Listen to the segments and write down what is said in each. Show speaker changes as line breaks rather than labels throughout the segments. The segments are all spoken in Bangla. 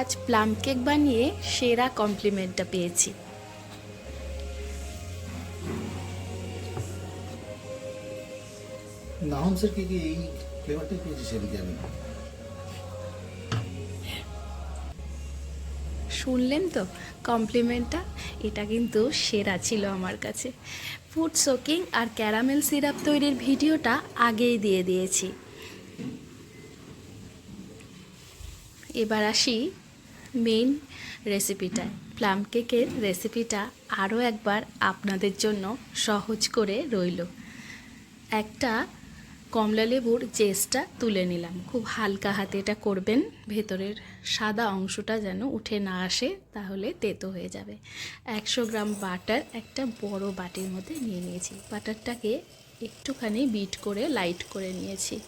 আজ প্লাম কেক বানিয়ে সেরা কমপ্লিমেন্টটা পেয়েছি।
নাহমসের কেকে এই ফ্লেভারটাই পেয়েছি সেদিকে আমি?
শুনলেন তো কমপ্লিমেন্টটা? এটা কিন্তু সেরা ছিল আমার কাছে। ফুড সোকিং আর ক্যারামেল সিরাপ তৈরির ভিডিওটা আগেই দিয়ে দিয়েছি। এবার আসি মেইন রেসিপিটা প্লাম কেকের রেসিপিটা আরও একবার আপনাদের জন্য সহজ করে রইল। একটা কমলা লেবুর জেসটা তুলে নিলাম। খুব হালকা হাতে এটা করবেন, ভেতরের সাদা অংশটা যেন উঠে না আসে, তাহলে তেতো হয়ে যাবে। একশো গ্রাম বাটার একটা বড় বাটির মধ্যে নিয়ে নিয়েছি। বাটারটাকে একটুখানি বিট করে লাইট করে নিয়েছি।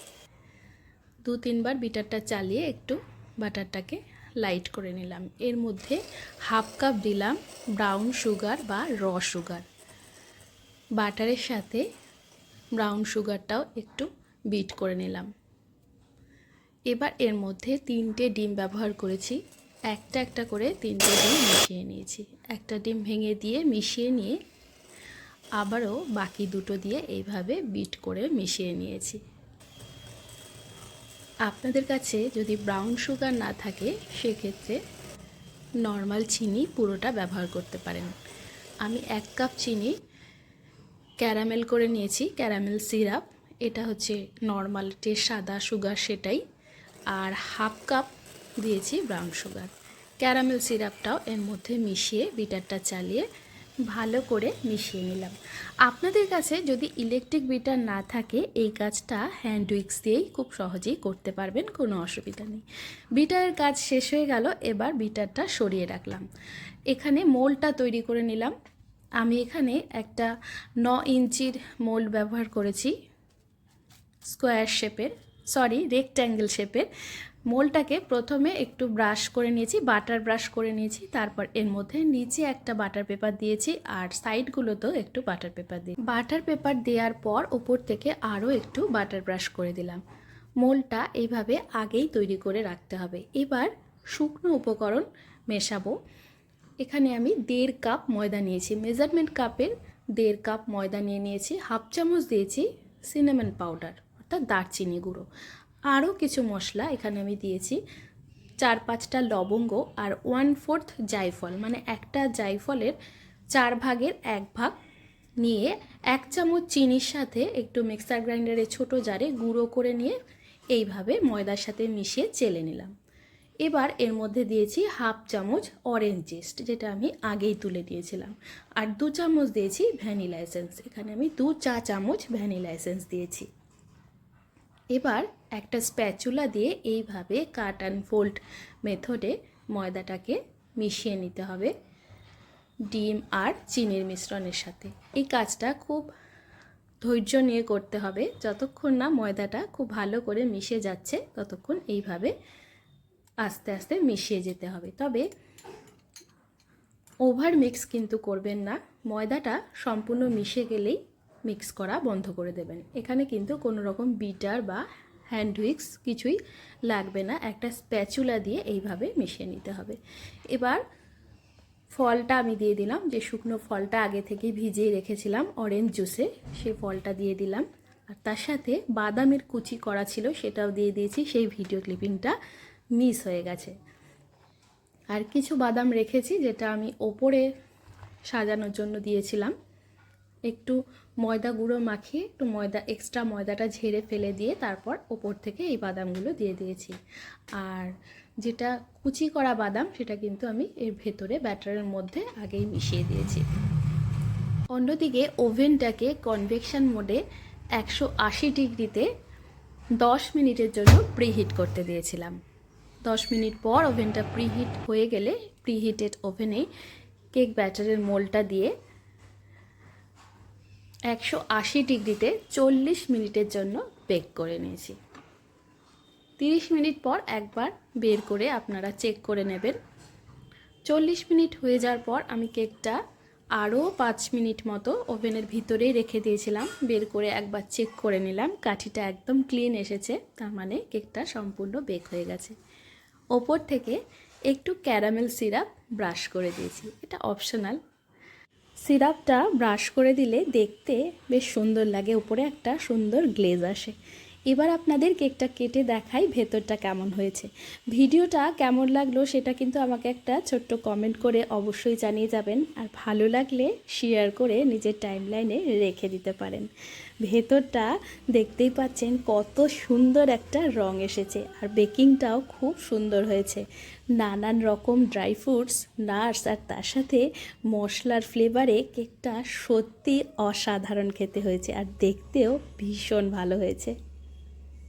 দু তিনবার বিটারটা চালিয়ে একটু বাটারটাকে লাইট করে নিলাম। এর মধ্যে হাফ কাপ দিলাম ব্রাউন সুগার বা র সুগার বাটারের সাথে ব্রাউন সুগারটাও একটু বিট করে নিলাম। এবার এর মধ্যে তিনটে ডিম ব্যবহার করেছি। একটা একটা করে তিনটে ডিম মিশিয়ে নিয়েছি। একটা ডিম ভেঙে দিয়ে মিশিয়ে নিয়ে আবারও বাকি দুটো দিয়ে এইভাবে বিট করে মিশিয়ে নিয়েছি। আপনাদের কাছে যদি ব্রাউন সুগার না থাকে, সেক্ষেত্রে নর্মাল চিনি পুরোটা ব্যবহার করতে পারেন। আমি এক কাপ চিনি ক্যারামেল করে নিয়েছি ক্যারামেল সিরাপ এটা হচ্ছে নর্মাল যে সাদা সুগার সেটাই। আর হাফ কাপ দিয়েছি ব্রাউন সুগার ক্যারামেল সিরাপটাও এর মধ্যে মিশিয়ে বিটারটা চালিয়ে ভালো করে মিশিয়ে নিলাম। আপনাদের কাছে যদি ইলেকট্রিক বিটার না থাকে, এই কাজটা হ্যান্ড উইক্স দিয়েই খুব সহজেই করতে পারবেন, কোনো অসুবিধা নেই। বিটারের কাজ শেষ হয়ে গেল, এবার বিটারটা সরিয়ে রাখলাম। এখানে মোলটা তৈরি করে নিলাম। আমি এখানে একটা ন ইঞ্চির মোল্ড ব্যবহার করেছি স্কোয়ার শেপের সরি রেক্ট্যাঙ্গেল শেপের মোলটাকে প্রথমে একটু ব্রাশ করে নিয়েছি বাটার ব্রাশ করে নিয়েছি, তারপর এর মধ্যে নিচে একটা বাটার পেপার দিয়েছি, আর সাইডগুলোতেও একটু বাটার পেপার দিই। বাটার পেপার দেওয়ার পর উপর থেকে আরও একটু বাটার ব্রাশ করে দিলাম। মোলটা এইভাবে আগেই তৈরি করে রাখতে হবে। এবার শুকনো উপকরণ মেশাবো। এখানে আমি দেড় কাপ ময়দা নিয়েছি। মেজারমেন্ট কাপের দেড় কাপ ময়দা নিয়ে নিয়েছি। হাফ চামচ দিয়েছি সিনেমন পাউডার অর্থাৎ দারচিনি গুঁড়ো। আরও কিছু মশলা এখানে আমি দিয়েছি। চার পাঁচটা লবঙ্গ আর ওয়ান ফোর্থ জায়ফল মানে একটা জায়ফলের চার ভাগের এক ভাগ নিয়ে এক চামচ চিনির সাথে একটু মিক্সার গ্রাইন্ডারে ছোট জারে গুঁড়ো করে নিয়ে এইভাবে ময়দার সাথে মিশিয়ে চেলে নিলাম। এবার এর মধ্যে দিয়েছি হাফ চামচ অরেঞ্জ জেস্ট যেটা আমি আগেই তুলে দিয়েছিলাম। আর দু চামচ দিয়েছি ভ্যানিলা এসেন্স এখানে আমি দু চা চামচ ভ্যানিলা এসেন্স দিয়েছি। এবার একটা স্প্যাচুলা দিয়ে এইভাবে কাট অ্যান্ড ফোল্ড মেথডে ময়দাটাকে মিশিয়ে নিতে হবে ডিম আর চিনির মিশ্রণের সাথে। এই কাজটা খুব ধৈর্য নিয়ে করতে হবে। যতক্ষণ না ময়দাটা খুব ভালো করে মিশে যাচ্ছে, ততক্ষণ এইভাবে আস্তে আস্তে মিশিয়ে যেতে হবে। তবে ওভার মিক্স কিন্তু করবেন না। ময়দাটা সম্পূর্ণ মিশে গেলেই মিক্স করা বন্ধ করে দেবেন। এখানে কিন্তু কোনো রকম বিটার বা হ্যান্ড উইক্স কিছুই লাগবে না। একটা স্প্যাচুলা দিয়ে এইভাবে মিশিয়ে নিতে হবে। এবার ফলটা আমি দিয়ে দিলাম। যে শুকনো ফলটা আগে থেকে ভিজিয়ে রেখেছিলাম, অরেঞ্জ জুসে সেই ফলটা দিয়ে দিলাম। আর তার সাথে বাদামের কুচি করা ছিল, সেটাও দিয়ে দিয়েছি। সেই ভিডিও ক্লিপিংটা মিস হয়ে গেছে। আর কিছু বাদাম রেখেছি, যেটা আমি ওপরে সাজানোর জন্য দিয়েছিলাম। একটু ময়দা গুঁড়ো মাখিয়ে, একটু ময়দা এক্সট্রা ময়দাটা ঝেড়ে ফেলে দিয়ে তারপর ওপর থেকে এই বাদামগুলো দিয়ে দিয়েছি। আর যেটা কুচি করা বাদাম, সেটা কিন্তু আমি এর ভেতরে ব্যাটারের মধ্যে আগেই মিশিয়ে দিয়েছি। অন্যদিকে ওভেনটাকে কনভেকশন মোডে একশো আশি ডিগ্রিতে দশ মিনিটের জন্য প্রিহিট করতে দিয়েছিলাম। দশ মিনিট পর ওভেনটা প্রিহিট হয়ে গেলে প্রিহিটেড ওভেনে কেক ব্যাটারের মোলটা দিয়ে একশো আশি ডিগ্রিতে চল্লিশ মিনিটের জন্য বেক করে নিয়েছি। তিরিশ মিনিট পর একবার বের করে আপনারা চেক করে নেবেন। চল্লিশ মিনিট হয়ে যাওয়ার পর আমি কেকটা আরও পাঁচ মিনিট মতো ওভেনের ভিতরেই রেখে দিয়েছিলাম। বের করে একবার চেক করে নিলাম। কাঠিটা একদম ক্লিন এসেছে। তার মানে কেকটা সম্পূর্ণ বেক হয়ে গেছে। ওপর থেকে একটু ক্যারামেল সিরাপ ব্রাশ করে দিয়েছি। এটা অপশনাল। সিরাপটা ব্রাশ করে দিলে দেখতে বেশ সুন্দর লাগে। উপরে একটা সুন্দর গ্লেজ আসে। এবার আপনাদের কেকটা কেটে দেখাই ভেতরটা কেমন হয়েছে। ভিডিওটা কেমন লাগল সেটা কিন্তু আমাকে একটা ছোট্ট কমেন্ট করে অবশ্যই জানিয়ে যাবেন। আর ভালো লাগলে শেয়ার করে নিজের টাইমলাইনে রেখে দিতে পারেন। ভেতরটা দেখতেই পাচ্ছেন কত সুন্দর একটা রং এসেছে। আর বেকিংটাও খুব সুন্দর হয়েছে। নানান রকম ড্রাই ফ্রুটস নাটস আর তার সাথে মশলার ফ্লেভারে কেকটা সত্যি অসাধারণ খেতে হয়েছে। আর দেখতেও ভীষণ ভালো হয়েছে।